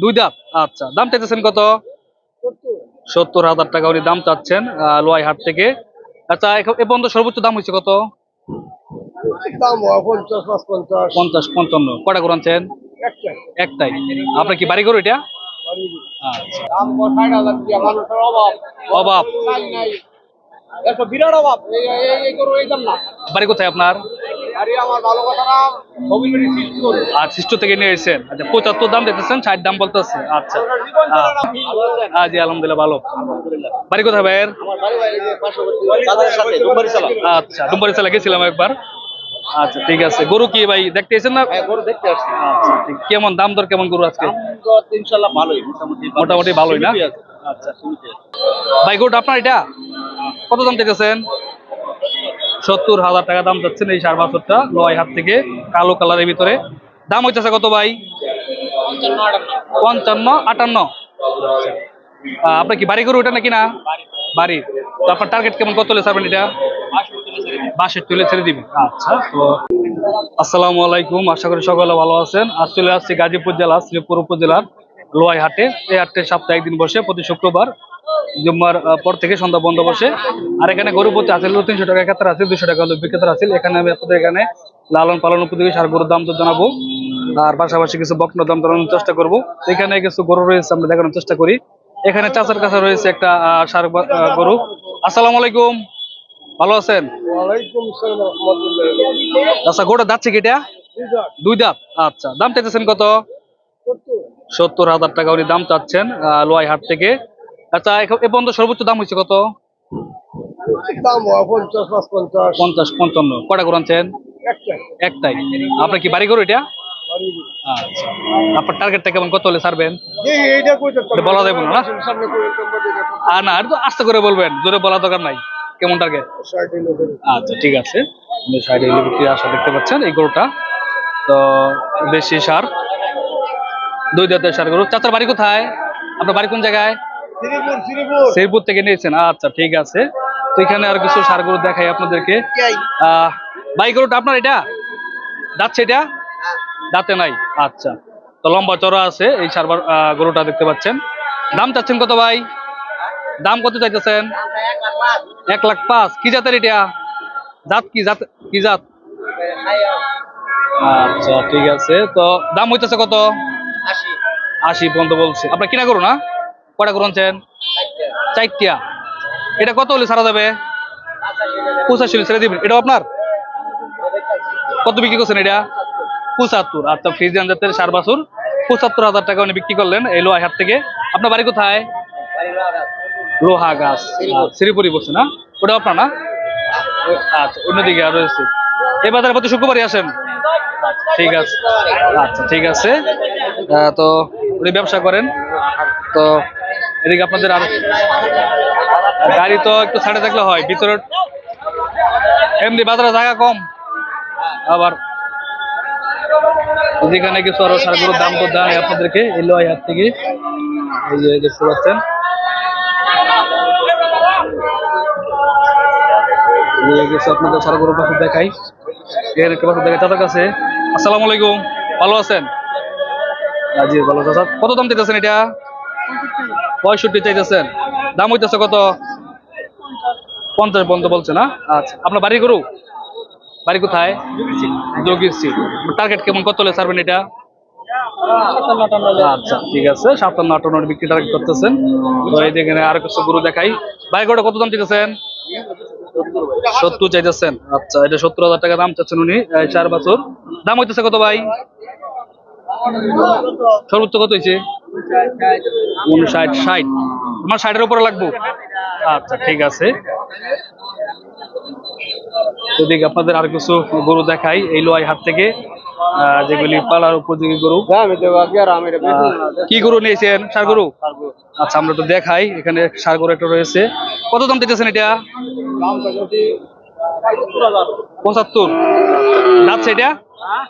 দুই দাঁত? আচ্ছা দাম চাইতেছেন কত? সত্তর হাজার টাকা উনি দাম চাচ্ছেন লোয়াই হাট থেকে। আচ্ছা এ পর্যন্ত সর্বোচ্চ দাম হয়েছে কত? পঞ্চাশ পঞ্চান্ন। কটা করে আনছেন? একটাই। আপনার কি বাড়ি করো এটা? আচ্ছা। অভাব। বাড়ি কোথায় আপনার? আরে থেকে নিয়ে এসেছেন। আচ্ছা পঁচাত্তর দাম দিতেছেন? ষাট দাম বলতেছে। আচ্ছা। আলহামদুলিল্লাহ ভালো। বাড়ি কোথায় ভাইয়ের? আচ্ছা ডুম্বারি চালা গেছিলাম একবার। আচ্ছা ঠিক আছে। গরু কি ভাই দেখতে এসেছেন না? হ্যাঁ গরু দেখতে আসছি। আচ্ছা কেমন দাম দর কেমন গরু আজকে? ইনশাল্লাহ ভালোই মোটামুটি মোটামুটি ভালোই না? আচ্ছা ভাই গরুটা আপনার এটা? কত দাম চাইতেছেন? সত্তর হাজার টাকা দাম চাচ্ছেন এই সার বাছরটা লোয়াই হাত থেকে কালো কালারের ভিতরে। দাম হইতেছে কত ভাই? পঞ্চান্ন আটান্ন। আহ, আপনার কি বাড়ি গরু এটা নাকি না? বাড়ি। তো আপনার টার্গেট কেমন? কত হলে ছাড়বেন এটা? বাসের তুলে ছেড়ে দিবেন। আচ্ছা তো আসসালামু আলাইকুম। আশা করি সকলে ভালো আছেন। আজ চলে আসছি গাজীপুর জেলা শ্রীপুর উপজেলার লোয়াই হাটে। এই হাটে সপ্তাহে একদিন বসে প্রতি শুক্রবার জুম্মার পর থেকে সন্ধ্যা বন্ধ বসে। আর এখানে গরু প্রতি আছে তিনশো টাকা ক্ষেত্রে আছে দুশো টাকা হলো বিক্রেতার আছে এখানে আমি আপনাদের এখানে লালন পালন উপযোগী সার গরুর দাম তো জানাব। আর পাশাপাশি কিছু বকনা দাম জানানোর চেষ্টা করব। এখানে কিছু গরু রয়েছে আমরা দেখানোর চেষ্টা করি। এখানে চাচার কাছে রয়েছে একটা সার গরু। আসসালামু আলাইকুম। ভালো আছেন? আচ্ছা গোটা যাচ্ছে কি এটা? দুই দাঁত আচ্ছা দাম চাইতেছেন কত? সত্তর। হাজার টাকা উনি দাম চাচ্ছেন লোয়াই হাট থেকে। আচ্ছা এ পর্যন্ত সর্বোচ্চ দাম হয়েছে কত? দাম পঞ্চাশ পঞ্চাশ পঞ্চাশ পঞ্চান্ন। কটা করে আনছেন? একটা একটাই। আপনার কি বাড়ি করো এটা? আচ্ছা। আপনার টার্গেটটা কেমন? কত হলে ছাড়বেন? বলা যাবে না, আর না আর তো আস্তে করে বলবেন। জোরে বলা দরকার নাই। কেমন টার্গেট। আচ্ছা ঠিক আছে। সাইডে বিক্রি আসা দেখতে পাচ্ছেন এই গরুটা। তো বেশি সার দুই দাঁতের সার গরু। চাচার বাড়ি কোথায়? আপনার বাড়ি কোন জায়গায়? শ্রীপুর থেকে নিয়েছেন? আচ্ছা ঠিক আছে। তো এখানে আর কিছু সার গরু দেখাই আপনাদেরকে। বাই গরুটা আপনার এটা? যাচ্ছে এটা? দাঁতে নাই? আচ্ছা। তো লম্বা চড়া আছে এই সার গরুটা দেখতে পাচ্ছেন। দাম চাচ্ছেন কত ভাই? দাম কত চাইতেছেন? এক লাখ পাঁচ। কি জাতের এটা? জাত কি? জাত কি জাত? আচ্ছা ঠিক আছে। তো দাম হইতেছে কত? আশি। পর্যন্ত বলছে। আপনার কিনা করুন না? কটা করুন আনছেন? চারটিয়া। এটা কত হলে সারা যাবে? পঁচাশি হলে ছেড়ে দিবেন। এটা আপনার? কত বিক্রি করছেন এটা? পঁচাত্তর। আচ্ছা ফ্রিজিয়ান জাতের সার বাছুর। পঁচাত্তর হাজার টাকা উনি বিক্রি করলেন এই লোহাই হাট থেকে। আপনার বাড়ি কোথায়? লোহা গাছ শ্রীপুরি বসে না? ওটা আপনার না? আচ্ছা অন্যদিকে আর রয়েছে এই বাজারে প্রতি শুক্রবারই আসেন? ঠিক আছে। আচ্ছা ঠিক আছে। তো উনি ব্যবসা করেন। তো এদিকে আপনাদের আর গাড়ি তো একটু ছাড়ে থাকলে হয়, ভিতরে এমনি বাজারে জায়গা কম। আবার যেখানে কিছু আরও সারগুলোর দাম তো দেয় আপনাদেরকে এলো হাত থেকে। এই যে দেখতে পাচ্ছেন। দেখাই। দেখাই ভালো আছেন? ভালো চাচা, কত দাম দিতেছেন এটা? পঁয়ষট্টি চাইতেছেন। দাম হইতেছে কত? পঞ্চাশ পর্যন্ত বলছে না? আচ্ছা আপনার বাড়ি গরু? বাড়ি কোথায়? টার্গেট কেমন? কত হলে ছাড়বেন এটা? আচ্ছা ঠিক আছে। বিক্রি টার্গেট করতেছেন। দেখাই। কত দাম সত্তর চাইতেছেন। আচ্ছা এটা সত্তর হাজার টাকা দাম চার বছর। দাম হইতেছে কত ভাই? সর্বোচ্চ কত হয়েছে উনষাট ষাট। আমার ষাটের উপরে লাগবো? আচ্ছা ঠিক আছে। এদিকে আপনাদের আর কিছু গরু দেখাই, এই লোয়াই হাট থেকে যেগুলি পালার উপযোগী গরু। কি গরু নিয়েছেন? সার গরু? আচ্ছা আমরা তো দেখাই, এখানে সার গরু একটা রয়েছে। কত দাম দিতেছেন এটা। পঁচাত্তর। দাঁতছে এটা?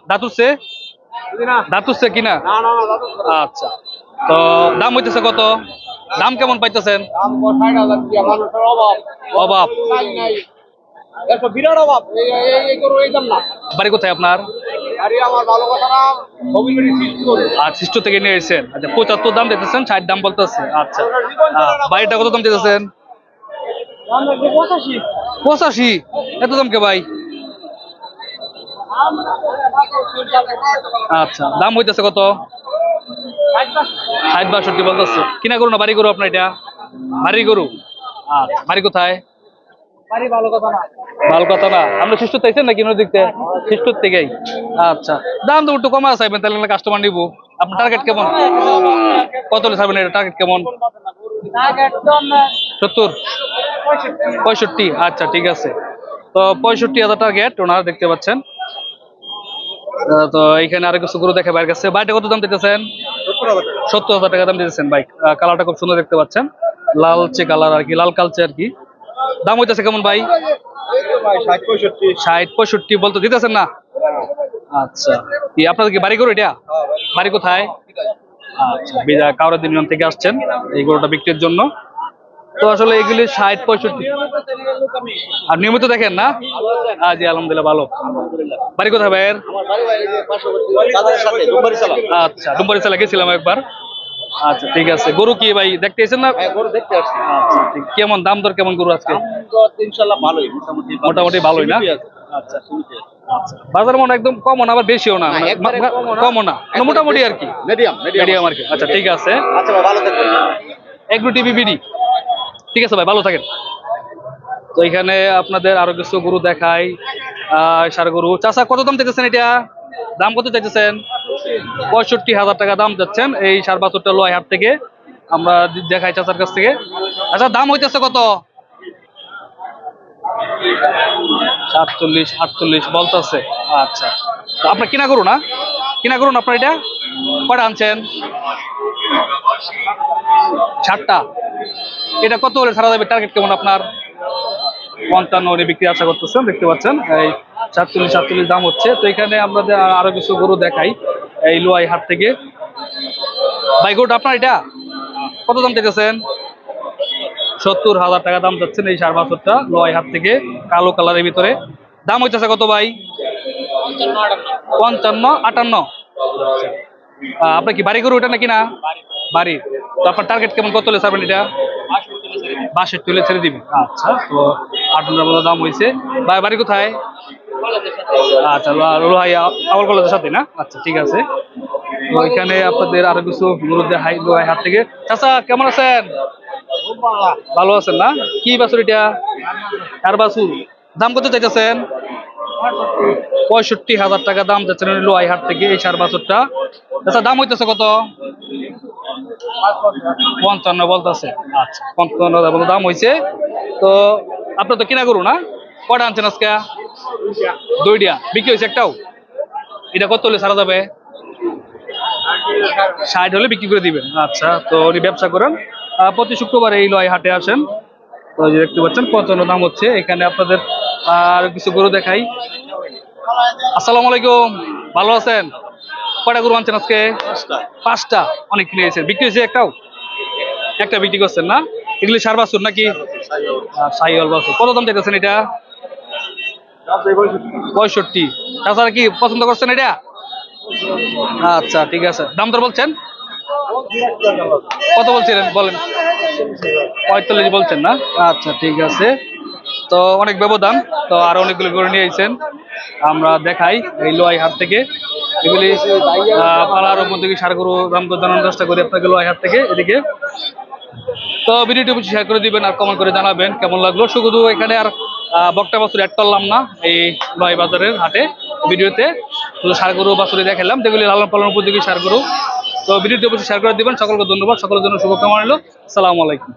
দাঁত উঠছে? যদি না কিনা? আচ্ছা। তো দাম হইতেছে কত? দাম কেমন পাইতেছেন? অভাব। বিরাট বাড়ি কোথায় আপনার? থেকে নিয়ে এসেছেন। আচ্ছা পঁচাত্তর দাম দিতেছেন ষাট দাম বলতেছে। আচ্ছা। বাড়িটা কত দাম দিতেছেন? পঁচাশি? এত দাম কে ভাই? আচ্ছা দাম হইতেছে কত? ষাট বাষট্টি বলতেছে। কিনা করু না বাড়ি করু আপনার এটা? বাড়ি করু আচ্ছা। বাড়ি কোথায়? ভালো কথা না। ভালো কথা না। আপনি শিষ্ট চাইছেন নাকি নদীর দিকতে শিষ্টর থেকেই। আচ্ছা। দাম তো একটু কমা চাইবেন তাহলে কাস্টমার নিবো। আপনার টার্গেট কেমন? কত এটা টার্গেট কেমন? সত্তর? পঁয়ষট্টি। আচ্ছা ঠিক আছে। তো পঁয়ষট্টি হাজার টার্গেট ওনারা দেখতে পাচ্ছেন। তো এইখানে আরও কিছু গরু দেখে বাইর কাছে বাইকটা কত দাম দিতেছেন? সত্তর হাজার টাকা দাম দিতেছেন বাইক। কালারটা খুব সুন্দর দেখতে পাচ্ছেন। লালচে কালার আর কি, লাল কালচে আর কি। দাম হইতেছে কেমন ভাই? ষাট, পঁয়ষট্টি ষাট পঁয়ষট্টি বলতে দিতেছেন না? আচ্ছা। কি, আপনাদের কি বাড়ি গরু এটা? বাড়ি কোথায়? আচ্ছা বিজা কাউরের দিন থেকে আসছেন এই গরুটা বিক্রির জন্য। তো আসলে এগুলি ষাট, পঁয়ষট্টি। আর নিয়মিত দেখেন না? আজ আলহামদুলিল্লাহ ভালো। বাড়ি কোথায় ভাইয়ের? আচ্ছা গেছিলাম একবার। আচ্ছা ঠিক আছে। গরু কি ভাই দেখতে এসেছেন না গরু দেখতে আসছি। আচ্ছা কেমন দাম দর কেমন গরু আজকে? ইনশাল্লাহ ভালোই মোটামুটি মোটামুটি ভালোই না? আচ্ছা আচ্ছা বাজার মনে একদম কমও না আবার বেশিও না মানে কমও না। মোটামুটি আর কি। মিডিয়াম মিডিয়াম আর কি। আচ্ছা ঠিক আছে। আচ্ছা ভাই, ভালো থাকবেন। Agro TV BD. ঠিক আছে ভাই ভালো থাকেন। তো এখানে আপনাদের আরও কিছু গরু দেখাই। আহ সার গরু চাষা কত দাম চাইতেছেন এটা? দাম কত চাইতেছেন? পঁয়ষট্টি হাজার টাকা দাম যাচ্ছেন এই সার বাছরটা লোয়াই হাট থেকে। আমরা দেখাই চাচার কাছ থেকে। আচ্ছা দাম হইতেছে কত? সাতচল্লিশ, আটচল্লিশ বলতেছে। আচ্ছা। আপনার কিনা করুন না? কিনা করুন আপনার এটা? কটা আনছেন? ষাটটা এটা কত হলে সারা যাবে? টার্গেট কেমন আপনার? পঞ্চান্ন বিক্রি আশা করতেছেন দেখতে পাচ্ছেন। এই সাতচল্লিশ সাতচল্লিশ দাম হচ্ছে। তো এখানে আমাদের আরও কিছু গরু দেখাই এই লোয়াই হাট থেকে। ভাই গরুটা আপনার এটা? কত দাম চাইতেছেন? সত্তর হাজার টাকা দাম যাচ্ছেন এই সার বাছরটা লোয়াই হাট থেকে কালো কালারের ভিতরে। দাম হইতেছে কত ভাই? পঞ্চান্ন আটান্ন। আহ, আপনার কি বাড়ি গরু এটা নাকি না? বাড়ি। তো আপনার টার্গেট কেমন? কত হলে ছাড়বেন এটা? বাসের তুলে ছেড়ে দিবেন আচ্ছা তো আটান্নর মতো দাম হয়েছে বাড়ি কোথায়? আচ্ছা লোহাই কলেজের সাথে না? আচ্ছা ঠিক আছে। তো এখানে আপনাদের আরও কিছু গুরুদের হাই লোহাই হাট থেকে চাচা, কেমন আছেন? ভালো আছেন না? কি বাছুর এটা? আর বাছুর? দাম কত চাইতেছেন? পঁয়ষট্টি হাজার টাকা দাম যাচ্ছে লোহাই হাট থেকে এই সার বাছুরটা। আচ্ছা দাম হইতেছে কত? পঞ্চান্ন বলতেছে। আচ্ছা পঞ্চান্ন হাজার দাম হয়েছে তো আপনার তো কিনা করু না? কটা আনছেন আজকে? দুইটা। বিক্রি হয়েছে একটাও? এটা কত হলে সারা যাবে? ষাট হলে বিক্রি করে দিবেন। আচ্ছা তো উনি ব্যবসা করেন। প্রতি শুক্রবার এই লয় হাটে আসেন। তো দেখতে পাচ্ছেন, পঞ্চান্ন দাম হচ্ছে। এখানে আপনাদের আর কিছু গরু দেখাই। আসসালামু আলাইকুম। ভালো আছেন? কয়টা গরু আনছেন আজকে? পাঁচটা। অনেক কিনে এসেছেন বিক্রি হয়েছে একটাও? একটা বিক্রি করছেন না? এগুলি সার বাছুর নাকি? বাছুর কত দাম চাইতেছেন এটা? পঁয়ষট্টি। তাছাড়া কি পছন্দ করছেন এটা? আচ্ছা ঠিক আছে। দাম দর বলছেন? কত বলছিলেন? বলেন। পঁয়তাল্লিশ বলছেন না? আচ্ছা ঠিক আছে। তো অনেক ব্যবধান। তো আর অনেকগুলো করে নিয়ে এসেছেন আমরা দেখাই এই লোয়াই হাট থেকে। পালার থেকে চেষ্টা করি আপনাকে থেকে এদিকে। তো ভিডিওটি শেয়ার করে দিবেন আর কমেন্ট করে জানাবেন কেমন লাগল। শুধু এখানে আর বক্তা বাছুর অ্যাড করলাম না, এই নয় বাজারের হাটে ভিডিওতে। শুধু সার দেখালাম, যেগুলি লালন পালন উপযোগী সার গরু তো ভিডিওটি অবশ্যই শেয়ার করে দিবেন। সকলকে ধন্যবাদ। সকলের জন্য শুভকামনা রইল। আসসালামু আলাইকুম।